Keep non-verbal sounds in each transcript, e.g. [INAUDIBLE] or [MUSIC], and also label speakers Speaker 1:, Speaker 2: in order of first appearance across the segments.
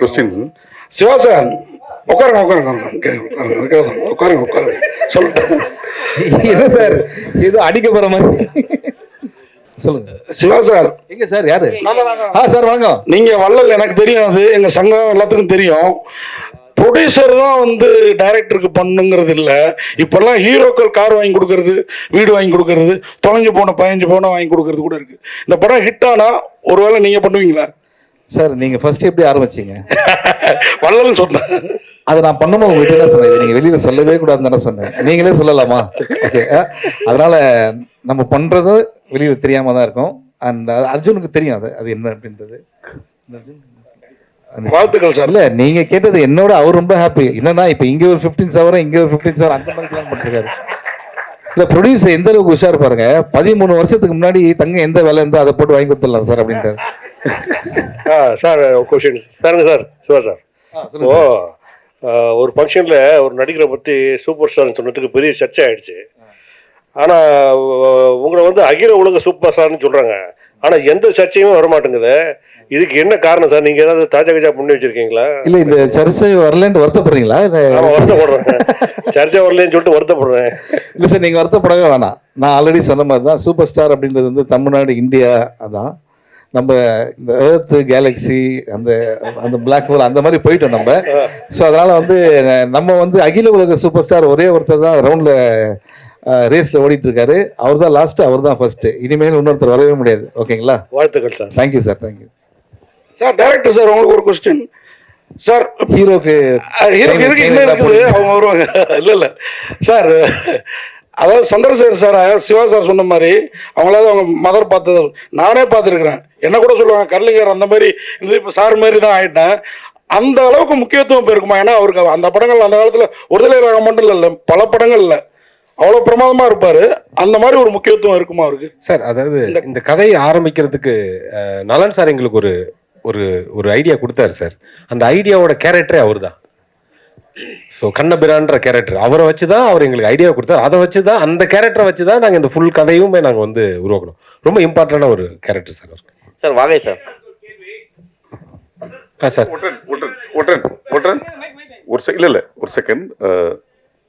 Speaker 1: Question
Speaker 2: Siva sir உட்காருங்க உட்காருங்க உட்காருங்க உட்காருங்க சொல்லிட்டேன்
Speaker 3: என்ன சார்? ஏதோ அடிக்க போற மாதிரி. சொல்லுங்க.
Speaker 2: சிவா சார்
Speaker 3: எங்க சார் யாரு? ஆ சார் வாங்க.
Speaker 2: நீங்க வள்ளல் எனக்கு தெரியும் அது. எங்க சங்கம் எல்லாத்துக்கும் தெரியும். ப்ரொடியூசர் தான் வந்து டைரக்டருக்கு பண்ணுங்கிறது இல்ல. இப்பெல்லாம் ஹீரோக்கள் கார் வாங்கி கொடுக்கறது வீடு வாங்கி கொடுக்கறது தொலைஞ்சு போன பதினஞ்சு போன வாங்கி கொடுக்கறது கூட இருக்கு. இந்த படம் ஹிட் ஆனா ஒருவேளை நீங்க பண்ணுவீங்களா?
Speaker 3: சார் நீங்க ஃபர்ஸ்ட் எப்படி ஆரம்பிச்சீங்க? [LAUGHS]
Speaker 2: வள்ளல் சொன்னேன்
Speaker 3: அதை நான் பண்ணும்போது உங்ககிட்ட சொன்னேன்? நீங்க வெளியில சொல்லவே கூடாதுன்னு தானே சொன்னேன். நீங்களே சொல்லலாமா? ஓகே அதனால நம்ம பண்றது வெளியில தெரியாம தான் இருக்கும். அண்ட் அர்ஜுனுக்கு தெரியும் அது. அது என்ன அப்படின்றது. [LAUGHS]
Speaker 2: வாழ்த்துக்கள் சார்.
Speaker 3: இல்ல நீங்க கேட்டது என்னோட அவர் ரொம்ப ஹாப்பி என்னன்னா இப்ப இங்க ஒரு 15 சவரம் இங்க ஒரு 15 சவரம் அந்த மாதிரி பிளான் பண்ணிருக்காரு. இல்ல ப்ரொடியூசர் எந்த அளவுக்கு உஷார் பாருங்க. பதிமூணு வருஷத்துக்கு முன்னாடி தங்க எந்த வேலை இருந்தா அதை போட்டு வாங்கி கொடுத்துடலாம் சார் அப்படின்ட்டு
Speaker 4: சார் கொஸ்டின் சாருங்க சார். சிவா சார். ஓ ஒரு ஃபங்க்ஷனில் ஒரு நடிகரை பற்றி சூப்பர் ஸ்டார்னு சொன்னதுக்கு பெரிய சர்ச்சை ஆயிடுச்சு. ஆனால் உங்களை வந்து அகில உலக சூப்பர் ஸ்டார்னு சொல்கிறாங்க ஆனால் எந்த சர்ச்சையும் வர மாட்டேங்குது இதுக்கு என்ன காரணம் சார்? நீங்கள் ஏதாவது தாஜா கஜா பண்ணி வச்சிருக்கீங்களா?
Speaker 3: இல்ல இந்த சர்ச்சை வரலன்னு வருத்தப்படுறீங்களா? இல்ல
Speaker 4: ஆமாம் வருத்தப்படுறேன். சர்ச்சை வரலன்னு சொல்லிட்டு வருத்தப்படுறேன்.
Speaker 3: இல்ல சார் நீங்க வருத்தப்படவே வேணாம். நான் ஆல்ரெடி சொன்ன மாதிரி தான் சூப்பர் ஸ்டார் அப்படின்றது வந்து தமிழ்நாடு இந்தியா அதான். நம்ம இந்த எர்த் கேலக்ஸி அந்த அந்த பிளாக் ஹோல் அந்த மாதிரி போயிட்டோம் நம்ம. ஸோ அதனால வந்து நம்ம வந்து அகில உலக சூப்பர் ஸ்டார் ஒரே ஒருத்தர் தான் ரவுண்ட்ல ரேஸ்ல ஓடிட்டு இருக்காரு அவர் தான் லாஸ்ட் அவர் தான் ஃபர்ஸ்ட் இனிமேல் இன்னொருத்தர் வரவே முடியாது. ஓகேங்களா?
Speaker 4: வாழ்த்துக்கள் sir.
Speaker 3: Thank you sir thank you
Speaker 2: sir director sir உங்களுக்கு ஒரு கொஸ்டின் சார்
Speaker 3: ஹீரோக்கு
Speaker 2: இருக்கு இருக்கு இன்னும் இருக்குது. அவங்க வருவாங்க. இல்ல இல்ல. சார் அதாவது சந்திரசேகர் சார் சிவா சார் சொன்ன மாதிரி அவங்களாவது அவங்க மதர் பார்த்தது. நானே பார்த்துருக்குறேன். என்ன கூட சொல்லுவாங்க கர்லிங்கர் அந்த மாதிரி இப்போ சார் மாதிரி தான் ஆயிட்டேன். அந்த அளவுக்கு முக்கியத்துவம் போயிருக்குமா ஏன்னா அவருக்கு அந்த படங்கள் அந்த காலத்துல ஒருதலை ராகம் மட்டும் இல்லை பல படங்கள் இல்லை. அவ்வளோ பிரமாதமா இருப்பாரு. அந்த மாதிரி ஒரு முக்கியத்துவம் இருக்குமா அவருக்கு?
Speaker 5: சார் அதாவது இந்த கதையை ஆரம்பிக்கிறதுக்கு நலன் சார் எங்களுக்கு ஒரு ஒரு ஒரு ஐடியா கொடுத்தாரு சார் அந்த ஐடியாவோட கேரக்டரே அவர் தான் ஸோ கண்ணபிரான்ற கேரக்டர் அவரை வச்சு தான் அவர் எங்களுக்கு ஐடியா கொடுத்தாரு அதை வச்சு தான் அந்த கேரக்டரை வச்சு தான் நாங்கள் இந்த ஃபுல் கதையுமே நாங்கள் வந்து உருவாக்கணும். ரொம்ப இம்பார்ட்டண்டான ஒரு கேரக்டர் சார் அவர்
Speaker 6: சார் வாகை சார்
Speaker 5: ஆ சார்
Speaker 1: ஒரு செக் இல்ல இல்ல. ஒரு செகண்ட்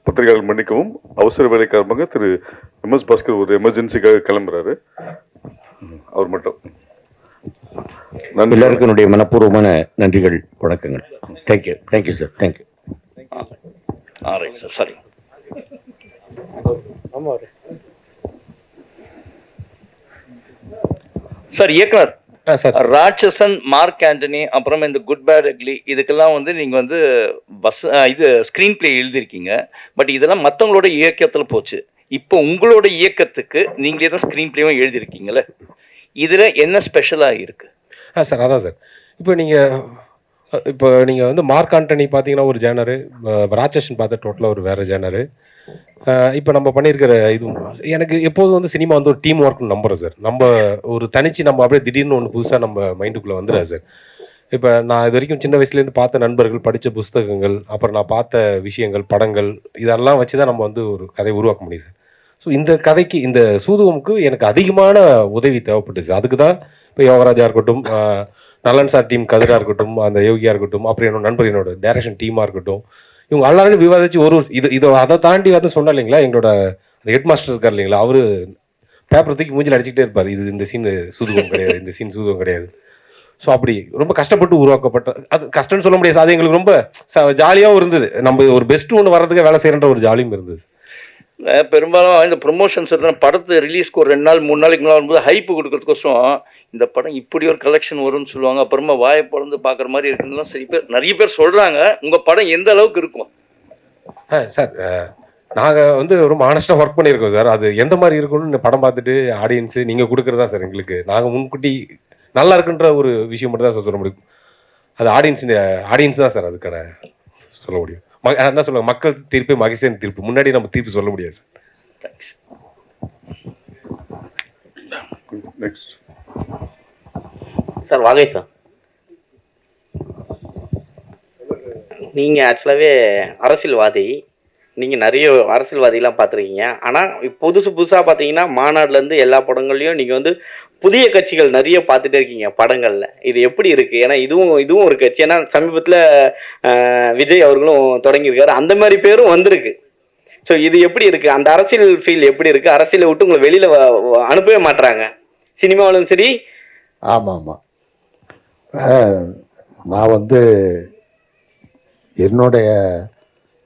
Speaker 1: பத்திரிகையாளர் மன்னிக்கவும். அவசர வேலை காரணமாக திரு எம். எஸ். பாஸ்கர் ஒரு எமர்ஜென்சிக்காக கிளம்புறாரு. அவர் மட்டும். நன்றி.
Speaker 7: எல்லாருக்கும் என்னுடைய மனப்பூர்வமான நன்றிகள் வணக்கங்கள். Thank you thank you sir thank you
Speaker 6: ah right sir சரி. சார் இயக்குனர்
Speaker 5: ஆ சார்.
Speaker 6: ராட்சசன் மார்க் ஆண்டனி அப்புறம் இந்த குட் பேட் அக்லி இதுக்கெல்லாம் வந்து நீங்க வந்து பஸ் இது ஸ்கிரீன் பிளே எழுதியிருக்கீங்க. பட் இதெல்லாம் மற்றவங்களோட இயக்கத்துல போச்சு. இப்போ உங்களோட இயக்கத்துக்கு நீங்களே தான் ஸ்கிரீன் பிளேவும் எழுதியிருக்கீங்கல்ல. இதுல என்ன ஸ்பெஷலா இருக்கு?
Speaker 5: ஆ சார் அதான் சார். இப்போ நீங்கள் இப்போ நீங்கள் வந்து மார்க் ஆண்டனி பார்த்தீங்கன்னா ஒரு ஜேனரு ராட்சசன் பார்த்த டோட்டலாக ஒரு வேறு ஜேனரு இப்போ நம்ம பண்ணியிருக்கிற இது எனக்கு எப்போதும் வந்து சினிமா வந்து ஒரு டீம் ஒர்க்னு நம்புறோம் சார். நம்ம ஒரு தனிச்சு நம்ம அப்படியே திடீர்னு ஒன்று புதுசாக நம்ம மைண்டுக்குள்ளே வந்துடாது சார். இப்போ நான் இது வரைக்கும் சின்ன வயசுலேருந்து பார்த்த நண்பர்கள் படித்த புஸ்தகங்கள் அப்புறம் நான் பார்த்த விஷயங்கள் படங்கள் இதெல்லாம் வச்சு தான் நம்ம வந்து ஒரு கதை உருவாக்க முடியும் சார். ஸோ இந்த கதைக்கு இந்த சூதுவமுக்கு எனக்கு அதிகமான உதவி தேவைப்பட்டுச்சு. அதுக்கு தான் இப்போ யோகராஜா இருக்கட்டும் நலன் சார் டீம் கதிரா இருக்கட்டும் அந்த யோகியா இருக்கட்டும் அப்புறம் என்னோட நண்பர் என்னோட டேரக்ஷன் டீமாக இருக்கட்டும் இவங்க எல்லாரும் விவாதிச்சு ஒரு இது இதை அதை தாண்டி வந்து சொன்ன இல்லைங்களா எங்களோட ஹெட் மாஸ்டர் இருக்கார் இல்லைங்களா அவரு பேப்பர் தூக்கி மூஞ்சில் அடிச்சுக்கிட்டே இருப்பார். இது இந்த சீன் சூதுகம் கிடையாது இந்த சீன் சூதுகம் கிடையாது. ஸோ அப்படி ரொம்ப கஷ்டப்பட்டு உருவாக்கப்பட்ட அது கஷ்டம்னு சொல்ல முடியாது. அது எங்களுக்கு ரொம்ப ஜாலியாகவும் இருந்தது. நம்ம ஒரு பெஸ்ட் ஒன்று வர்றதுக்கு வேலை செய்யறன்ற ஒரு ஜாலியும் இருந்தது.
Speaker 6: பெரும்பாலும் இந்த ப்ரொமோஷன்ஸ் படத்து ரிலீஸ்க்கு ஒரு ரெண்டு நாள் மூணு நாளைக்கு முன்னாடி வரும்போது ஹைப்பு கொடுக்கறதுக்கோசம் இந்த படம் இப்படி ஒரு கலெக்ஷன் வரும்னு சொல்லுவாங்க. அப்புறமா வாயை பிறந்து பார்க்குற மாதிரி இருக்குன்னு சரி பேர் நிறைய பேர் சொல்கிறாங்க உங்கள் படம் எந்த அளவுக்கு இருக்கும்?
Speaker 5: ஆ சார் நாங்கள் வந்து ரொம்ப ஆனஸ்ட்டாக ஒர்க் பண்ணியிருக்கோம் சார் அது எந்த மாதிரி இருக்கும்னு படம் பார்த்துட்டு ஆடியன்ஸு நீங்கள் கொடுக்குறதா சார் எங்களுக்கு? நாங்கள் முன்கூட்டி நல்லா இருக்குன்ற ஒரு விஷயம் மட்டும் தான் சார் சொல்ல முடியும். அது ஆடியன்ஸ் ஆடியன்ஸ் தான் சார் அதுக்கான சொல்ல முடியும். ம என்ன சொல்லுவாங்க மக்கள் தீர்ப்பு மகிழ்ச்சியின் தீர்ப்பு. முன்னாடி நம்ம தீர்ப்பு சொல்ல முடியாது. Sir
Speaker 6: thanks
Speaker 1: next
Speaker 8: sir. Vaagai sir நீங்கள் ஆக்சுவலாகவே அரசியல்வாதி நீங்கள் நிறைய அரசியல்வாதிகளாம் பார்த்துருக்கீங்க. ஆனால் புதுசு புதுசாக பார்த்தீங்கன்னா மாநாடுலேருந்து எல்லா படங்கள்லையும் நீங்கள் வந்து புதிய கட்சிகள் நிறைய பார்த்துட்டே இருக்கீங்க படங்களில். இது எப்படி இருக்குது ஏன்னா இதுவும் இதுவும் ஒரு கட்சி. ஏன்னா சமீபத்தில் விஜய் அவர்களும் தொடங்கியிருக்காரு. அந்த மாதிரி பேரும் வந்திருக்கு. ஸோ இது எப்படி இருக்குது அந்த அரசியல் ஃபீல் எப்படி இருக்குது அரசியலை விட்டு உங்களை வெளியில் அனுப்பவே மாட்றாங்க. சினிமாவிலும் சரி.
Speaker 9: ஆமாம். ஆமாம் நான் வந்து என்னுடைய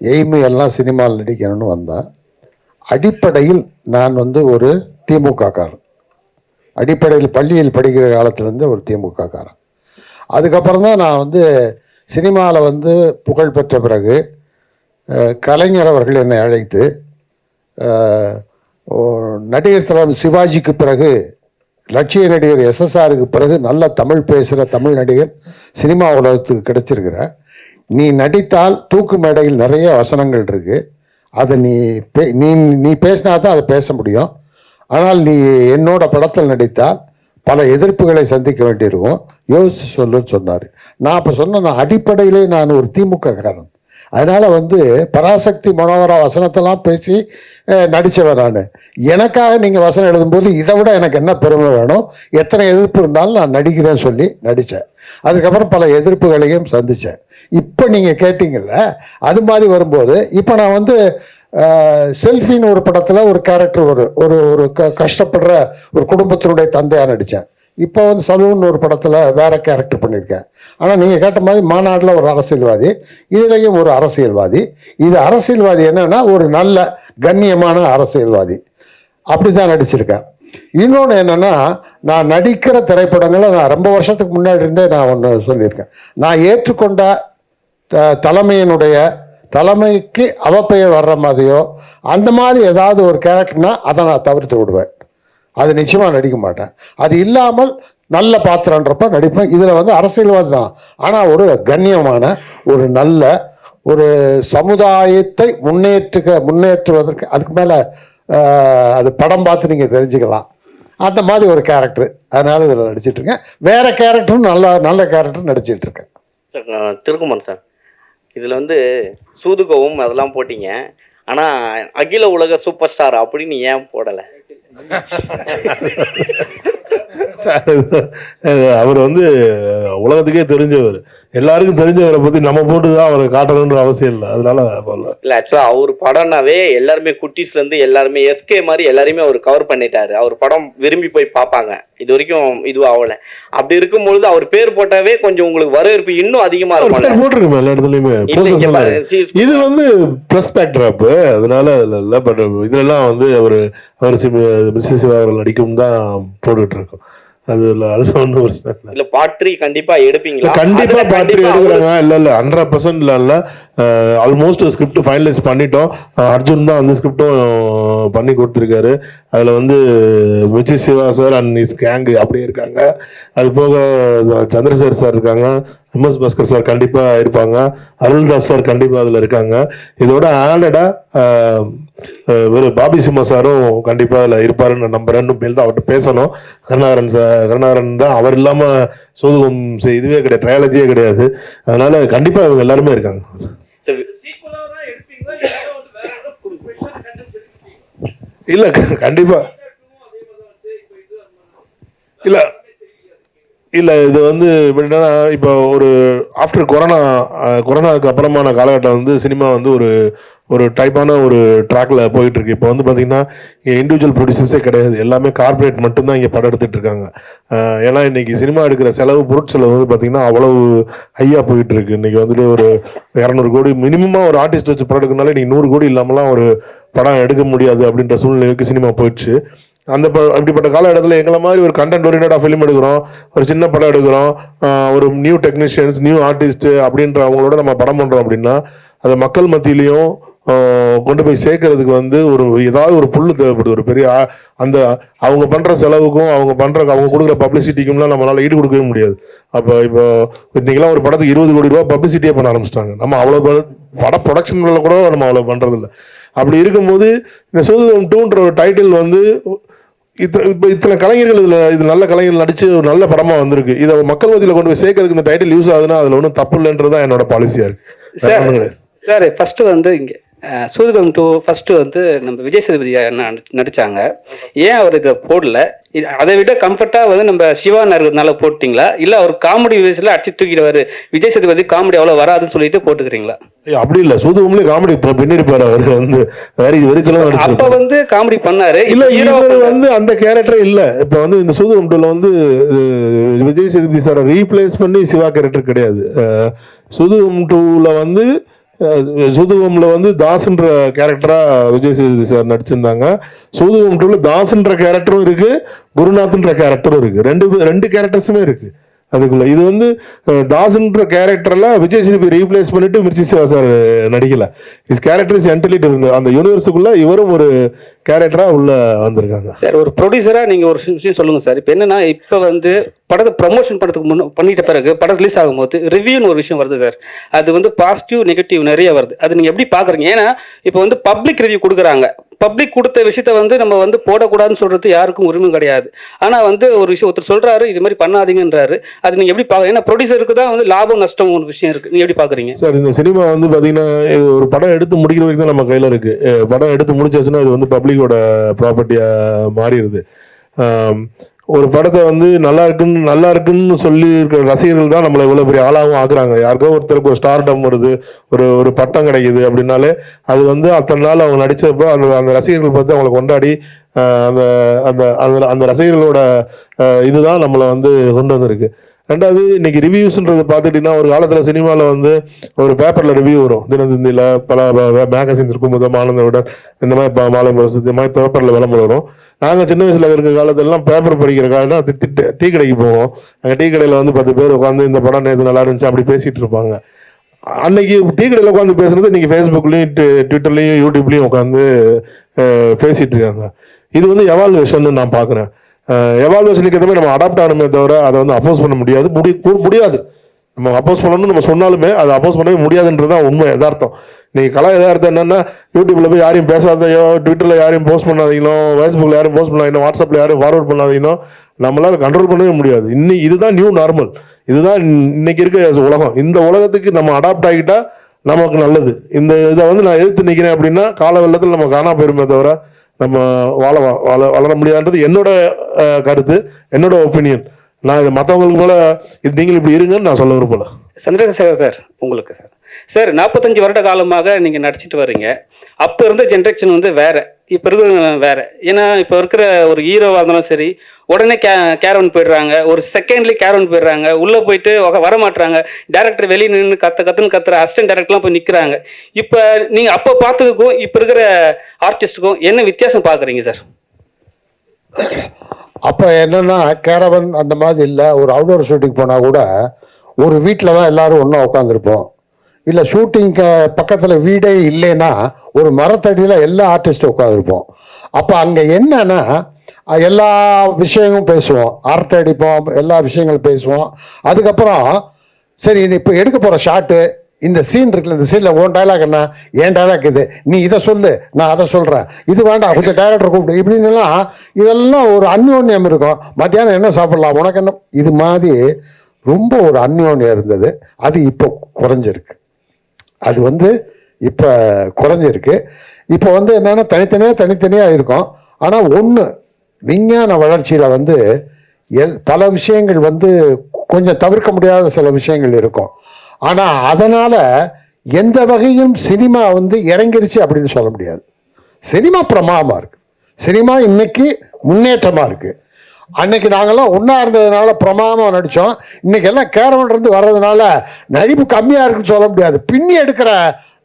Speaker 9: எய்மு எல்லாம் சினிமாவில் நடிக்கணும்னு வந்தேன் அடிப்படையில் நான் வந்து ஒரு திமுக காரன் அடிப்படையில் பள்ளியில் படிக்கிற காலத்துலேருந்து ஒரு திமுக காரன் அதுக்கப்புறம் தான் நான் வந்து சினிமாவில் வந்து புகழ் பெற்ற பிறகு கலைஞர் அவர்கள் என்னை அழைத்து ஓ- நடிகர் தலைவர் சிவாஜிக்கு பிறகு லட்சிய நடிகர் எஸ்எஸ்ஆருக்கு பிறகு நல்ல தமிழ் பேசுகிற தமிழ் நடிகர் சினிமா உலகத்துக்கு கிடைச்சிருக்கிற நீ நடித்தால் தூக்கு மேடையில் நிறைய வசனங்கள் இருக்கு. அதை நீ பே- நீ நீ பேசினா தான் அதை பேச முடியும். ஆனால் நீ என்னோட படத்தில் நடித்தால் பல எதிர்ப்புகளை சந்திக்க வேண்டியிருக்கும். யோசிச்சு சொல்லுன்னு சொன்னார். நான் அப்போ சொன்ன அடிப்படையிலே நான் ஒரு திமுக காரன் அதனால் வந்து பராசக்தி மனோகரா வசனத்தெல்லாம் பேசி நடித்தவர் நான். எனக்காக நீங்கள் வசனம் எழுதும்போது இதை விட எனக்கு என்ன பெருமை வேணும்? எத்தனை எதிர்ப்பு இருந்தாலும் நான் நடிக்கிறேன்னு சொல்லி நடித்தேன் அதுக்கப்புறம் பல எதிர்ப்புகளையும் சந்தித்தேன் இப்போ நீங்கள் கேட்டீங்கல்ல அது மாதிரி வரும்போது இப்போ நான் வந்து செல்ஃபின்னு ஒரு படத்தில் ஒரு கேரக்டர் ஒரு ஒரு ஒரு க கஷ்டப்படுற ஒரு குடும்பத்தினுடைய தந்தையாக நடித்தேன் இப்போ வந்து சலூன் ஒரு படத்தில் வேற கேரக்டர் பண்ணியிருக்கேன். ஆனால் நீங்கள் கேட்ட மாதிரி மாநாட்டில் ஒரு அரசியல்வாதி இதுலேயும் ஒரு அரசியல்வாதி. இது அரசியல்வாதி என்னென்னா ஒரு நல்ல கண்ணியமான அரசியல்வாதி. அப்படிதான் நடிச்சிருக்கேன். இன்னொன்று என்னென்னா நான் நடிக்கிற திரைப்படங்களை நான் ரொம்ப வருஷத்துக்கு முன்னாடி இருந்தே நான் ஒன்று சொல்லியிருக்கேன். நான் ஏற்றுக்கொண்ட த- தலைமையினுடைய தலைமைக்கு அவப்பெயர் வர்ற மாதிரியோ அந்த மாதிரி ஏதாவது ஒரு கேரக்டர்னா அதை நான் தவிர்த்து விடுவேன். அது நிச்சயமாக நடிக்க மாட்டேன். அது இல்லாமல் நல்ல பாத்திரன்றப்ப நடிப்பேன். இதில் வந்து அரசியல்வாதி தான். ஆனால் ஒரு கண்ணியமான ஒரு நல்ல ஒரு சமுதாயத்தை முன்னேற்றுக முன்னேற்றுவதற்கு அதுக்கு மேல அது படம் பார்த்து நீங்கள் தெரிஞ்சுக்கலாம். அந்த மாதிரி ஒரு கேரக்டர். அதனால இதில் நடிச்சிட்டு இருக்கேன். வேற கேரக்டரும் நல்ல நல்ல கேரக்டர் நடிச்சிட்டு இருக்கேன்.
Speaker 8: சார் திருக்குமன் சார். இதில் வந்து சூதுகவும் அதெல்லாம் போட்டீங்க. ஆனால் அகில உலக சூப்பர் ஸ்டார் அப்படின்னு ஏன் போடலை?
Speaker 10: அவர் வந்து உலகத்துக்கே தெரிஞ்சவர். எல்லாருக்கும் தெரிஞ்சவரை பத்தி நம்ம போட்டு தான் அவரை காட்டணுன்ற அவசியம் இல்லை. அதனால.
Speaker 8: இல்லை ஆக்சுவலாக அவர் படம்னாவே எல்லாருமே குட்டீஸ்லேருந்து எல்லாருமே எஸ்கே மாதிரி எல்லாரையுமே அவர் கவர் பண்ணிட்டாரு. அவர் படம் விரும்பி போய் பார்ப்பாங்க. இது வரைக்கும் இதுவும் ஆகலை அப்படி இருக்கும்பொழுது அவர் பேர் போட்டாவே கொஞ்சம் உங்களுக்கு வரவேற்பு இன்னும் இருக்கும்ல.
Speaker 10: பேர் போட்டிருக்கோம் எல்லா இடத்துலயுமே. இது வந்து ப்ளஸ் பேக்ட்ராப் அதனால இல்ல பட் இதெல்லாம் வந்து அவர் அவர் மிஸ்ஸஸ் சிவா அவர்கள் நடிக்கும் தான் போட்டுட்டு இருக்கோம். அது இல்ல அது ஒன்றும் பிரச்சனை இல்லை.
Speaker 8: இல்ல பார்ட் த்ரீ கண்டிப்பா எடுப்பீங்களா?
Speaker 10: கண்டிப்பா பாட்டு எடுக்கிறாங்க. இல்ல இல்ல ஹண்ட்ரட் பர்சன்ட் இல்ல. ஆல்மோஸ்ட் ஸ்கிரிப்ட் ஃபைனலைஸ் பண்ணிட்டோம். அர்ஜுன் தான் அந்த ஸ்கிரிப்டும் பண்ணி கொடுத்துருக்காரு. அதில் வந்து Vijay Siva sir and his gang அப்படியே இருக்காங்க. அது போக சந்திரசேகர் சார் இருக்காங்க. எம்எஸ் பாஸ்கர் சார் கண்டிப்பாக இருப்பாங்க. அருள்தாஸ் சார் கண்டிப்பாக அதில் இருக்காங்க. இதோட ஆடடாக வெறும் பாபி சிம்மா சாரும் கண்டிப்பாக அதில் இருப்பாருன்னு நான் நம்புறேன் மேல் தான் அவர்கிட்ட பேசணும். கருணாகரன் சார் கருணாகரன் தான் அவர் இல்லாமல் சோதுகம் செய்- இதுவே கிடையாது ட்ரையாலஜியே கிடையாது. அதனால கண்டிப்பாக இவங்க எல்லாருமே இருக்காங்க. இல்ல கண்டிப்பாக கண்டிப்பா. இல்ல இல்ல இது வந்து எப்படின்னா இப்போ ஒரு ஆஃப்டர் கொரோனா கொரோனாவுக்கு அப்புறமான காலகட்டம் வந்து சினிமா வந்து ஒரு ஒரு டைப்பான ஒரு ட்ராக்ல போயிட்டு இருக்கு இப்போ வந்து பாத்தீங்கன்னா இண்டிவிஜுவல் ப்ரொடியூசர்ஸே கிடையாது. எல்லாமே கார்பரேட் மட்டும்தான் இங்கே படம் எடுத்துட்டு இருக்காங்க. ஏன்னா இன்னைக்கு சினிமா எடுக்கிற செலவு பொருட்செலவு வந்து பாத்தீங்கன்னா அவ்வளவு ஹையா போயிட்டு இருக்கு இன்னைக்கு வந்துட்டு ஒரு இரநூறு கோடி மினிமமா ஒரு ஆர்டிஸ்ட் வச்சு படம் எடுக்கனாலே இன்னைக்கு நூறு கோடி இல்லாமலாம் ஒரு படம் எடுக்க முடியாது அப்படின்ற சூழ்நிலைக்கு சினிமா போயிடுச்சு. அந்த அப்படிப்பட்ட காலகட்டத்தில் எங்களை மாதிரி ஒரு கண்டென்ட் ஓரியன்டாக ஃபிலிம் எடுக்கிறோம். ஒரு சின்ன படம் எடுக்கிறோம். ஒரு நியூ டெக்னீஷியன்ஸ் நியூ ஆர்டிஸ்ட் அப்படின்ற அவங்களோட நம்ம படம் பண்ணுறோம் அப்படின்னா அதை மக்கள் மத்தியிலையும் கொண்டு போய் சேர்க்கறதுக்கு வந்து ஒரு ஏதாவது ஒரு புல்லு தேவைப்படுது. ஒரு பெரிய அந்த அவங்க பண்ணுற செலவுக்கும் அவங்க பண்ணுற அவங்க கொடுக்குற பப்ளிசிட்டிக்கும்லாம் நம்மளால் ஈடு கொடுக்கவே முடியாது. அப்போ இப்போ இன்னைக்கெல்லாம் ஒரு படத்துக்கு இருபது கோடி ரூபா பப்ளிசிட்டியே பண்ண ஆரம்பிச்சிட்டாங்க. நம்ம அவ்வளோ பட ப்ரொடக்ஷன்ல கூட நம்ம அவ்வளோ பண்றது அப்படி இருக்கும்போது இந்த சோதம் டூன்ற ஒரு டைட்டில் வந்து இத்த இப்போ இத்தனை கலைஞர்கள் இதுல இது நல்ல கலைஞர்கள் நடிச்சு ஒரு நல்ல படமா வந்திருக்கு இதை மக்கள் மத்தியில கொண்டு போய் சேர்க்கறதுக்கு இந்த டைட்டில் யூஸ் ஆகுதுன்னா அதுல ஒன்றும் தப்பு இல்லைன்றதான் என்னோட பாலிசியா இருக்கு வேற
Speaker 11: சார். சார் ஃபர்ஸ்ட் வந்து இங்க சூதுகம் டூ ஃபர்ஸ்ட் வந்து நம்ம விஜய் சேதுபதி நடிச்சாங்க. ஏன் அவர் இதை போடல? அதை விட கம்ஃபர்ட்டா வந்து நம்ம சிவா இருக்கிறதுனால போட்டிங்களா? இல்ல அவர் காமெடி வயசுல அடிச்சு தூக்கிடுவாரு. விஜய் சேதுபதி காமெடி அவ்வளவு வராதுன்னு சொல்லிட்டு போட்டுக்கிறீங்களா?
Speaker 10: அப்படி இல்ல. சூதுகம்லயே காமெடி பின்னிருப்பாரு அவர் வந்து. வேற இது வெறித்தலாம்
Speaker 11: அப்ப வந்து காமெடி பண்ணாரு.
Speaker 10: இல்ல இவர் வந்து அந்த கேரக்டர் இல்ல. இப்ப வந்து இந்த சூதுகம் டூல வந்து விஜய் சேதுபதி சாரை ரீப்ளேஸ் பண்ணி சிவா கேரக்டர் கிடையாது. சூதுகம் டூல வந்து அஹ், வந்து தாஸ்ன்ற கேரக்டரா விஜய் சேதுபதி சார் நடிச்சிருந்தாங்க. சூதுகம் டூல தாஸ்ன்ற கேரக்டரும் இருக்கு குருநாத்ன்ற கேரக்டரும் இருக்கு. ரெண்டு ரெண்டு கேரக்டர்ஸுமே இருக்கு. அதுக்குள்ள. இது வந்து தாஸ்ன்ற கேரக்டர்ல விஜய் சேதுபதி ரீப்ளேஸ் பண்ணிட்டு மிர்ச்சி சிவா சார் நடிக்கல. இஸ் கேரக்டர் இஸ் என்டலிட் அந்த யூனிவர்ஸுக்குள்ள இவரும் ஒரு கேரக்டரா உள்ள வந்திருக்காங்க.
Speaker 11: சார் ஒரு ப்ரொடியூசரா நீங்க ஒரு விஷயம் சொல்லுங்க சார். இப்போ என்னன்னா இப்போ வந்து படத்தை ப்ரமோஷன் படத்துக்கு முன்ன பண்ணிட்ட பிறகு படம் ரிலீஸ் ஆகும்போது ரிவ்யூன்னு ஒரு விஷயம் வருது சார். அது வந்து பாசிட்டிவ் நெகட்டிவ் நிறைய வருது. அது நீங்க எப்படி பாக்குறீங்க? ஏன்னா இப்போ வந்து பப்ளிக் ரிவ்யூ கொடுக்குறாங்க. பப்ளிக் கொடுத்த விஷயத்த வந்து நம்ம வந்து போடக்கூடாதுன்னு சொல்றது யாருக்கும் உரிமை கிடையாது. ஆனா வந்து ஒரு விஷயம் ஒருத்தர் சொல்றாரு இது மாதிரி பண்ணாதீங்கன்றாரு. அது நீங்க எப்படி பாக்குறீங்க ஏன்னா ப்ரொடியூசருக்கு தான் வந்து லாபம் நஷ்டம் ஒரு விஷயம் இருக்கு. நீங்க எப்படி பாக்குறீங்க?
Speaker 10: சார் இந்த சினிமா வந்து பாத்தீங்கன்னா ஒரு படம் எடுத்து முடிக்கிற வரைக்கும் தான் நம்ம கையில இருக்கு. படம் எடுத்து முடிச்சாச்சுன்னா இது வந்து பப்ளிக்கோட ப்ராப்பர்ட்டியா மாறிடுது. ஒரு படத்தை வந்து நல்லா இருக்குன்னு நல்லா இருக்குன்னு சொல்லி இருக்கிற ரசிகர்கள் தான் நம்மளை இவ்வளோ பெரிய ஆளாகவும் ஆக்குறாங்க. யாருக்கோ ஒருத்தருக்கு ஒரு ஸ்டார்டம் வருது ஒரு ஒரு பட்டம் கிடைக்குது அப்படின்னாலே அது வந்து அத்தனை நாள் அவங்க நடித்தப்போ அந்த அந்த ரசிகர்கள் பார்த்து அவங்களை கொண்டாடி அந்த அந்த அந்த அந்த ரசிகர்களோட இதுதான் நம்மளை வந்து கொண்டு வந்திருக்கு. ரெண்டாவது இன்னைக்கு ரிவ்யூஸ்ன்றது பார்த்துட்டீங்கன்னா ஒரு காலத்தில் சினிமாவில் வந்து ஒரு பேப்பரில் ரிவ்யூ வரும். தினத்தந்தியில் பல மேகசின்ஸ் இருக்கும் முதல் ஆனந்த இந்த மாதிரி மாலை முரசு இந்த மாதிரி பேப்பரில் விளம்பரம் வரும். நாங்கள் சின்ன வயசில் இருக்கிற காலத்திலலாம் பேப்பர் படிக்கிற காலம் டீ கடைக்கு போவோம். அங்கே டீ கடையில் வந்து பத்து பேர் உட்காந்து இந்த படம் நேற்று நல்லா இருந்துச்சு அப்படி பேசிகிட்டு இருப்பாங்க. அன்னைக்கு டீ கடையில் உட்காந்து பேசுறது இன்னைக்கு ஃபேஸ்புக்லேயும் ட்விட்டர்லேயும் யூடியூப்லேயும் உட்காந்து பேசிகிட்டு இருக்காங்க. இது வந்து எவால்வேஷன் நான் பார்க்குறேன். எவால்வேஷனுக்கு எதுவுமே நம்ம அடாப்ட் ஆகணுமே தவிர அதை வந்து அப்போஸ் பண்ண முடியாது. முடி முடியாது. நம்ம அப்போஸ் பண்ணணும்னு நம்ம சொன்னாலுமே அதை அப்போஸ் பண்ணவே முடியாதுன்றது தான் உண்மை யதார்த்தம். நீங்க கலா யதார்த்தம் என்னன்னா யூடியூப்ல போய் யாரையும் பேசாதையோ ட்விட்டர்ல யாரையும் போஸ்ட் பண்ணாதீங்களோ ஃபேஸ்புக்ல யாரும் போஸ்ட் பண்ணாதீங்களோ வாட்ஸ்அப்ல யாரும் ஃபார்வர்ட் பண்ணாதீங்களோ நம்மளால கண்ட்ரோல் பண்ணவே முடியாது. இன்னி இதுதான் நியூ நார்மல் இதுதான் இன்னைக்கு இருக்க உலகம். இந்த உலகத்துக்கு நம்ம அடாப்ட் ஆகிட்டா நமக்கு நல்லது. இந்த இதை வந்து நான் எதிர்த்து நிற்கிறேன் அப்படின்னா கால வெள்ளத்தில் நம்ம காணா போயிருமே தவிர நம்ம வாழ வாழ வளர முடியாதுன்றது என்னோட கருத்து என்னோட ஒப்பீனியன் நான் இது மற்றவங்களுக்கு போல இது நீங்கள் இப்படி இருங்கன்னு நான் சொல்ல விரும்பல.
Speaker 11: சந்திரசேகர் சார் உங்களுக்கு சார். சார் நாற்பத்தஞ்சு வருட காலமாக நீங்கள் நடிச்சிட்டு வரீங்க அப்போ இருந்த ஜென்ரேஷன் வந்து வேறு. இப்போ இருக்கிற வேறு. ஏன்னா இப்போ இருக்கிற ஒரு ஹீரோவாக இருந்தாலும் சரி உடனே கே கேரவன் போயிடுறாங்க. ஒரு செகண்ட்லேயே கேரவன் போயிடுறாங்க. உள்ளே போயிட்டு வர- வர டேரக்டர் வெளியே நின்று கத்த கத்துன்னு கத்துற அசிஸ்டன்ட் டேரக்டர்லாம் போய் நிற்கிறாங்க இப்போ நீங்கள் அப்போ பார்த்ததுக்கும் இப்போ இருக்கிற ஆர்டிஸ்ட்டுக்கும் என்ன வித்தியாசம் பார்க்குறீங்க சார்?
Speaker 9: அப்போ என்னன்னா கேரவன் அந்த மாதிரி இல்லை. ஒரு அவுடோர் ஷூட்டிங் போனால் கூட ஒரு வீட்டில் தான் எல்லாரும் ஒன்றா உட்காந்துருப்போம் இல்லை ஷூட்டிங் பக்கத்துல வீடே இல்லைன்னா ஒரு மரத்தடியில எல்லா ஆர்டிஸ்டும் உட்காந்துருப்போம் அப்ப அங்க என்னன்னா எல்லா விஷயமும் பேசுவோம். அரட்டை அடிப்போம் எல்லா விஷயங்களும் பேசுவோம். அதுக்கப்புறம் சரி நீ இப்போ எடுக்க போற ஷாட்டு இந்த சீன் இருக்குல்ல இந்த சீன்ல உன் டைலாக் என்ன? என் டைலாக் இது. நீ இதை சொல்லு நான் அதை சொல்றேன். இது வேண்டாம் கொஞ்சம் டைரக்டர் கூப்பிடு. இப்படின்னு இதெல்லாம் ஒரு அந்யோன்யம் இருக்கும். மத்தியானம் என்ன சாப்பிடலாம்? உனக்கு என்ன? இது மாதிரி ரொம்ப ஒரு அந்யோன்யம் இருந்தது. அது இப்போ குறைஞ்சிருக்கு. அது வந்து இப்போ குறைஞ்சிருக்கு. இப்போ வந்து என்னென்னா தனித்தனியாக தனித்தனியாக இருக்கும். ஆனால் ஒன்று விஞ்ஞான வளர்ச்சியில் வந்து எல் பல விஷயங்கள் வந்து கொஞ்சம் தவிர்க்க முடியாத சில விஷயங்கள் இருக்கும். ஆனால் அதனால் எந்த வகையும் சினிமா வந்து இறங்கிருச்சு அப்படின்னு சொல்ல முடியாது. சினிமா பிரமாதமாக இருக்குது சினிமா இன்னைக்கு முன்னேற்றமாக இருக்குது அன்னைக்கு நாங்கெல்லாம் ஒன்றா இருந்ததுனால பிரமாதமாக நடித்தோம் இன்னைக்கு எல்லாம் கேரவன் இருந்து வர்றதுனால நடிப்பு கம்மியாக இருக்குன்னு சொல்ல முடியாது. பின்னி எடுக்கிற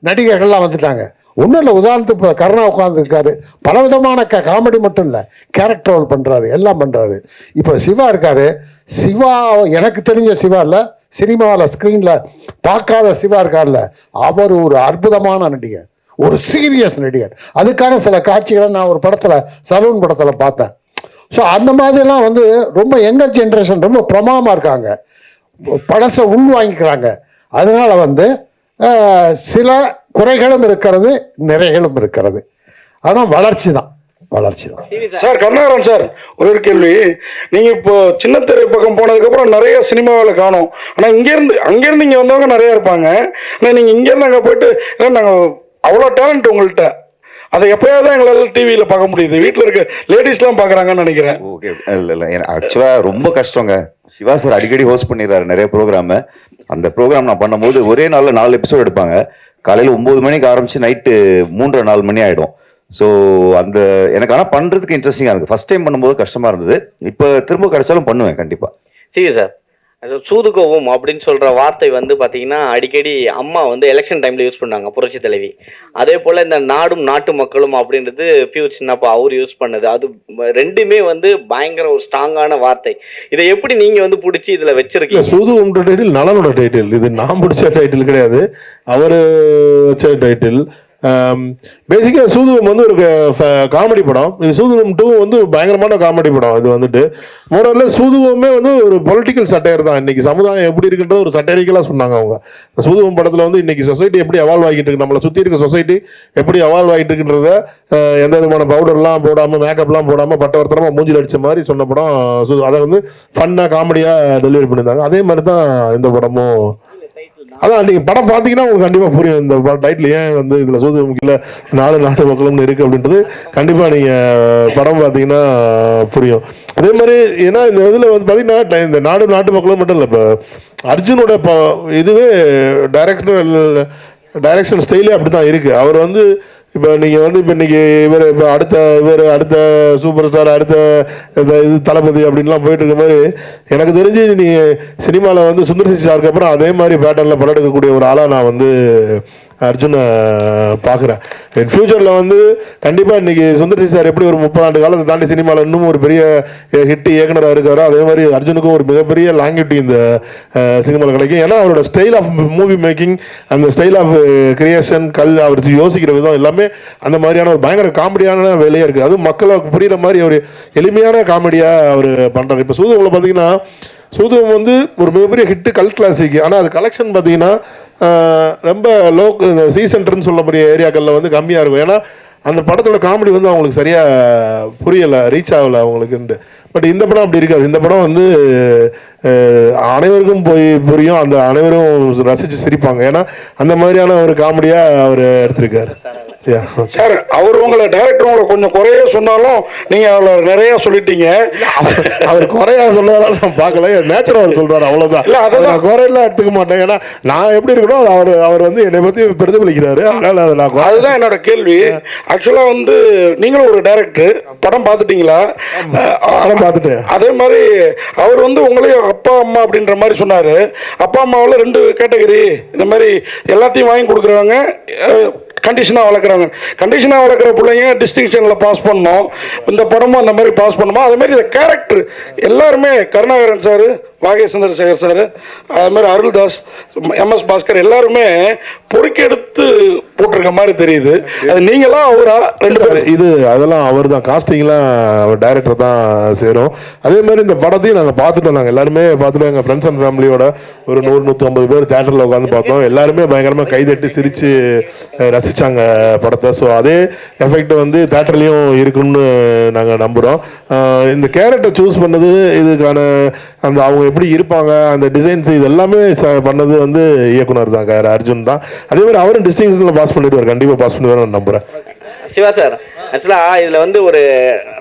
Speaker 9: நடிகர்கள்லாம் வந்துட்டாங்க. ஒன்றும் இல்லை உதாரணத்துக்கு இப்போ கருணா உட்காந்துருக்காரு பல விதமான க காமெடி மட்டும் இல்லை கேரக்டர் ரோல் பண்ணுறாரு எல்லாம் பண்ணுறாரு இப்போ சிவா இருக்காரு. சிவா எனக்கு தெரிஞ்ச சிவா இல்லை சினிமாவில் ஸ்க்ரீனில் பார்க்காத சிவா இருக்கார்ல அவர் ஒரு அற்புதமான நடிகர். ஒரு சீரியஸ் நடிகர். அதுக்கான சில காட்சிகளை நான் ஒரு படத்தில் சலூன் படத்தில் பார்த்தேன். ஸோ அந்த மாதிரிலாம் வந்து ரொம்ப யங்கர் ஜென்ரேஷன் ரொம்ப பிரமாதமாக இருக்காங்க. பழசை உள்வாங்கிக்கிறாங்க அதனால வந்து சில குறைகளும் இருக்கிறது நிறைகளும் இருக்கிறது. ஆனால் வளர்ச்சி தான். வளர்ச்சி தான்.
Speaker 2: சார். கருணாகரன் சார் ஒரு கேள்வி. நீங்க இப்போ சின்ன திரை பக்கம் போனதுக்கு அப்புறம் நிறைய சினிமாவில் காணும். ஆனா இங்க இருந்து அங்க இருந்து இங்க வந்தவங்க நிறைய இருப்பாங்க. ஆனா நீங்க இங்க இருந்து அங்க போயிட்டு ஏன்னா நாங்க அவ்வளோ டேலண்ட் உங்கள்கிட்ட அதை எப்பயாவது தான் எங்களால் டிவியில் பார்க்க முடியுது. வீட்டில் இருக்க லேடிஸ்லாம் பார்க்குறாங்கன்னு நினைக்கிறேன்.
Speaker 12: ஓகே. இல்லை இல்லை ஆக்சுவலாக ரொம்ப கஷ்டங்க. சிவா சார் அடிக்கடி ஹோஸ்ட் பண்ணிடுறாரு நிறைய ப்ரோக்ராமு அந்த ப்ரோக்ராம் நான் பண்ணும்போது ஒரே நாளில் நாலு எபிசோட் எடுப்பாங்க. காலையில் ஒம்பது மணிக்கு ஆரம்பிச்சு நைட்டு மூன்றரை நாலு மணி ஆகிடும் ஸோ அந்த எனக்கு ஆனால் பண்ணுறதுக்கு இன்ட்ரெஸ்டிங்காக இருக்குது ஃபர்ஸ்ட் டைம் பண்ணும்போது கஷ்டமாக இருந்தது. இப்போ திரும்ப கிடைச்சாலும் பண்ணுவேன் கண்டிப்பாக
Speaker 8: சரி சார் சூதுகவும் அப்படின்னு சொல்ற வார்த்தை வந்து பாத்தீங்கன்னா அடிக்கடி அம்மா வந்து எலெக்ஷன் டைம்ல யூஸ் பண்ணாங்க புரட்சி தலைவி. அதே போல இந்த நாடும் நாட்டு மக்களும் அப்படின்றது பியூ சின்னப்பா அவர் யூஸ் பண்ணது. அது ரெண்டுமே வந்து பயங்கர ஒரு ஸ்ட்ராங்கான வார்த்தை. இதை எப்படி நீங்க வந்து பிடிச்சி இதுல வச்சிருக்கீங்க?
Speaker 10: சூதுவம்ன்ற டைட்டில் நலனோட டைட்டில் இது நான் பிடிச்ச டைட்டில் கிடையாது. அவரு வச்ச டைட்டில் Um, பேசிக்காக சூதுவம் வந்து ஒரு uh, காமெடி படம். இது சூதுவம் டூ வந்து பயங்கரமான காமெடி படம் இது வந்துட்டு. மோரல்ல சூதுவமே வந்து ஒரு பொலிட்டிக்கல் சட்டையர் தான். இன்னைக்கு சமுதாயம் எப்படி இருக்குன்றது ஒரு சட்டையரிக்கலாக சொன்னாங்க அவங்க. சூதுவம் படத்தில் வந்து இன்னைக்கு சொசைட்டி எப்படி அவால்வ் ஆகிட்டு இருக்கு நம்மளை சுற்றி இருக்க சொசைட்டி எப்படி அவால்வ் ஆகிட்டு இருக்குன்றத uh, எந்த விதமான பவுடர்லாம் போடாமல் மேக்கப்லாம் போடாமல் பட்டவர்த்தனமாக மூஞ்சில் அடித்த மாதிரி சொன்ன படம் அதை வந்து ஃபன்னாக காமெடியாக டெலிவரி பண்ணியிருந்தாங்க. அதே மாதிரி தான் இந்த படமும் அதான் நீங்க படம் பாத்தீங்கன்னா உங்களுக்கு கண்டிப்பா புரியும். இந்த டைட்டில் ஏன் வந்து இதுல சூது முக்கிய நாலு நாட்டு மக்களும் இருக்கு அப்படின்றது கண்டிப்பா நீங்க படம் பாத்தீங்கன்னா புரியும். அதே மாதிரி ஏன்னா இந்த இதுல வந்து பாத்தீங்கன்னா இந்த நாடு நாட்டு மக்களும் மட்டும் இல்ல இப்ப அர்ஜுனோட ப- இதுவே டைரக்டர் டைரக்ஷன் ஸ்டைலே அப்படிதான் இருக்கு. அவர் வந்து இப்போ நீங்கள் வந்து இப்போ இன்னைக்கு இவர் இப்போ அடுத்த இவர் அடுத்த சூப்பர் ஸ்டார் அடுத்த இந்த இது தளபதி அப்படின்லாம் போயிட்டு இருக்க மாதிரி எனக்கு தெரிஞ்சு நீங்கள் சினிமாவில் வந்து சுந்தர் சி சாருக்கு அப்புறம் அதே மாதிரி பேட்டர்னில் படம் எடுக்கக்கூடிய ஒரு ஆளாக நான் வந்து அர்ஜுனை பார்க்குறேன். என் ஃபியூச்சரில் வந்து கண்டிப்பாக இன்றைக்கி சுந்தர் சி சார் எப்படி ஒரு முப்பது ஆண்டு காலத்தை தாண்டி சினிமாவில் இன்னும் ஒரு பெரிய ஹிட் இயக்குனராக இருக்காரோ அதே மாதிரி அர்ஜுனுக்கும் ஒரு மிகப்பெரிய லாங்குவிட்டி இந்த சினிமாவில் கிடைக்கும். ஏன்னா அவரோட ஸ்டைல் ஆஃப் மூவி மேக்கிங் அந்த ஸ்டைல் ஆஃப் கிரியேஷன் கல் அவர் யோசிக்கிற விதம் எல்லாமே அந்த மாதிரியான ஒரு பயங்கர காமெடியான வேலையாக இருக்குது அதுவும் மக்களுக்கு புரியுற மாதிரி ஒரு எளிமையான காமெடியாக அவர் பண்ணுறாரு இப்போ சூதுவில் பார்த்தீங்கன்னா சூதுவம் வந்து ஒரு மிகப்பெரிய ஹிட்டு கல் கிளாசிக் ஆனால் அது கலெக்ஷன் பார்த்தீங்கன்னா ரொம்ப லோ இந்த சி சென்டர்னு சொல்லக்கூடிய ஏரியாக்களில் வந்து கம்மியாக இருக்கும். ஏன்னா அந்த படத்தோட காமெடி வந்து அவங்களுக்கு சரியாக புரியலை ரீச் ஆகலை அவங்களுக்குன்ட்டு. பட் இந்த படம் அப்படி இருக்காது. இந்த படம் வந்து அனைவருக்கும் போய் புரியும். அந்த அனைவரும் ரசித்து சிரிப்பாங்க. ஏன்னா அந்த மாதிரியான ஒரு காமெடியாக அவர் எடுத்திருக்காரு.
Speaker 2: சார் அவர் உங்களை டைரக்டர் உங்களை கொஞ்சம் குறைய சொன்னாலும் நீங்க அவளை நிறைய சொல்லிட்டீங்க.
Speaker 10: அவர் குறையா சொல்றதால நான் பார்க்கல. நேச்சுரல் சொல்றாரு அவ்வளவுதான்.
Speaker 2: இல்ல,
Speaker 10: நான் குறையெல்லாம் எடுத்துக்க மாட்டேன். ஏன்னா நான் எப்படி இருக்கணும் அவர் அவர் வந்து என்னை பத்தி பிரதிபலிக்கிறாரு. அதனால அதை நான்
Speaker 2: அதுதான் என்னோட கேள்வி. ஆக்சுவலா வந்து நீங்களும் ஒரு டைரக்டர் படம் பார்த்துட்டீங்களா?
Speaker 10: படம் பார்த்துட்டேன்.
Speaker 2: அதே மாதிரி அவர் வந்து உங்களையும் அப்பா அம்மா அப்படின்ற மாதிரி சொன்னாரு. அப்பா அம்மாவில் ரெண்டு கேட்டகரி இந்த மாதிரி எல்லாத்தையும் வாங்கி கொடுக்குறவங்க கண்டிஷனாக வளர்க்குறாங்க. கண்டிஷனாக வளர்க்குற பிள்ளைங்க டிஸ்டிங்ஷனில் பாஸ் பண்ணோம் இந்த படமும் அந்த மாதிரி பாஸ் பண்ணுமா அதே மாதிரி இந்த கேரக்டர் எல்லாருமே கருணாகரன் சார் வாகே சந்திரசேகர் சார் அது மாதிரி அருள்தாஸ் எம்எஸ் பாஸ்கர் எல்லாருமே பொறுக்கி எடுத்து போட்டிருக்க மாதிரி தெரியுது. அது நீங்களா அவரா? ரெண்டு பேரும்.
Speaker 10: இது அதெல்லாம் அவர் தான் காஸ்டிங்லாம் அவர் டைரக்டர் தான் சேரும். அதே மாதிரி இந்த படத்தையும் நாங்கள் பார்த்துட்டோம். நாங்கள் எல்லாருமே பார்த்துட்டோம். எங்கள் ஃப்ரெண்ட்ஸ் அண்ட் ஃபேமிலியோட ஒரு நூறு நூற்றி ஐம்பது பேர் தேட்டரில் உட்காந்து பார்த்தோம். எல்லாருமே பயங்கரமாக கைதட்டி சிரித்து அஹ், ரசிச்சாங்க படத்தை. ஸோ அதே எஃபெக்ட் வந்து தேட்டர்லேயும் இருக்குன்னு நாங்கள் நம்புகிறோம் இந்த கேரக்டர் சூஸ் பண்ணது இதுக்கான அந்த அவங்க எப்படி இருப்பாங்க அந்த டிசைன்ஸ் இது எல்லாமே பண்ணது வந்து இயக்குனர் தான் அர்ஜுன் தான். அதே மாதிரி அவரும் டிஸ்டிங்ஷனில் பாஸ் பண்ணிடுவார் கண்டிப்பாக பாஸ் பண்ணிடுவார் நான் நம்புகிறேன்
Speaker 8: சிவா சார் ஆக்சுவலாக இதில் வந்து ஒரு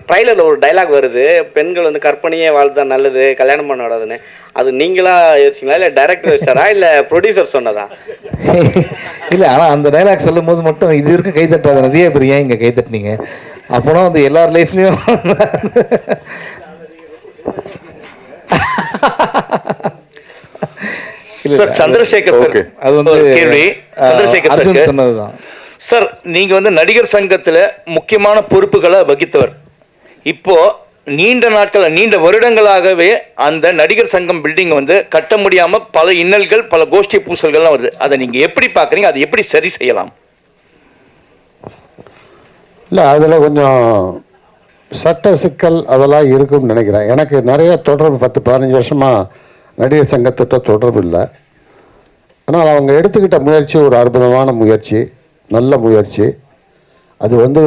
Speaker 8: ட்ரைலரில் ஒரு டைலாக் வருது. பெண்கள் வந்து கற்பனையே வாழ்ந்தா நல்லது கல்யாணம் பண்ண விடாதுன்னு அது நீங்களா யோசிச்சிங்களா? இல்லை டைரக்டர் வச்சாரா இல்லை ப்ரொடியூசர் சொன்னதா? [LAUGHS]
Speaker 3: இல்ல ஆனா அந்த டைலாக் சொல்லும் போது மட்டும் இது வரைக்கும் கை தட்டாத நிறைய பேர் ஏன் இங்க கை தட்டினீங்க? அப்போனா வந்து எல்லார் லைஃப்லயும் [LAUGHS]
Speaker 6: சந்திரசேகர் சார்.
Speaker 3: அது வந்து
Speaker 6: ஒரு கேள்வி சந்திரசேகர்
Speaker 3: சொன்னதுதான்.
Speaker 6: சார் நீங்க வந்து நடிகர் சங்கத்துல முக்கியமான பொறுப்புகளை வகித்தவர். இப்போ நீண்ட நாட்கள் நீண்ட வருடங்களாகவே அந்த நடிகர் சங்கம் பில்டிங் வந்து கட்ட முடியாம பல இன்னல்கள் பல கோஷ்டி பூசல்கள்லாம் வருது. அதை நீங்க எப்படி பாக்குறீங்க அதை எப்படி சரி செய்யலாம்?
Speaker 9: இல்லை அதில் கொஞ்சம் சட்ட சிக்கல் அதெல்லாம் இருக்கும்னு நினைக்கிறேன். எனக்கு நிறைய தொடர்பு பத்து பதினஞ்சு வருஷமாக நடிகர் சங்கத்திட்ட தொடர்பு இல்லை. ஆனால் அவங்க எடுத்துக்கிட்ட முயற்சி ஒரு அற்புதமான முயற்சி நல்ல முயற்சி. அது வந்து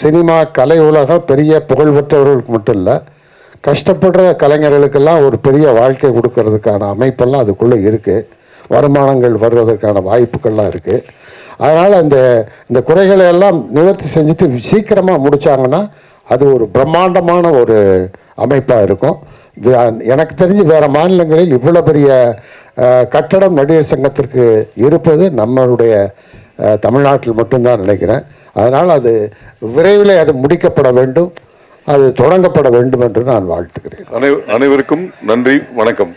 Speaker 9: சினிமா கலை உலகம் பெரிய புகழ்பெற்றவர்களுக்கு மட்டும் இல்லை கஷ்டப்படுற கலைஞர்களுக்கெல்லாம் ஒரு பெரிய வாழ்க்கை கொடுக்கறதுக்கான அமைப்பெல்லாம் அதுக்குள்ளே இருக்குது வருமானங்கள் வருவதற்கான வாய்ப்புகள்லாம் இருக்குது அதனால் அந்த இந்த குறைகளை எல்லாம் நிவர்த்தி செஞ்சுட்டு சீக்கிரமாக முடித்தாங்கன்னா அது ஒரு பிரம்மாண்டமான ஒரு அமைப்பாக இருக்கும். எனக்கு தெரிஞ்சு வேறு மாநிலங்களில் இவ்வளோ பெரிய கட்டடம் நடிகர் சங்கத்திற்கு இருப்பது நம்மளுடைய தமிழ்நாட்டில் மட்டும்தான் நினைக்கிறேன். அதனால் அது விரைவில் அது முடிக்கப்பட வேண்டும் அது தொடங்கப்பட வேண்டும் என்று நான் வாழ்த்துகிறேன்.
Speaker 1: அனைவருக்கும் நன்றி வணக்கம்.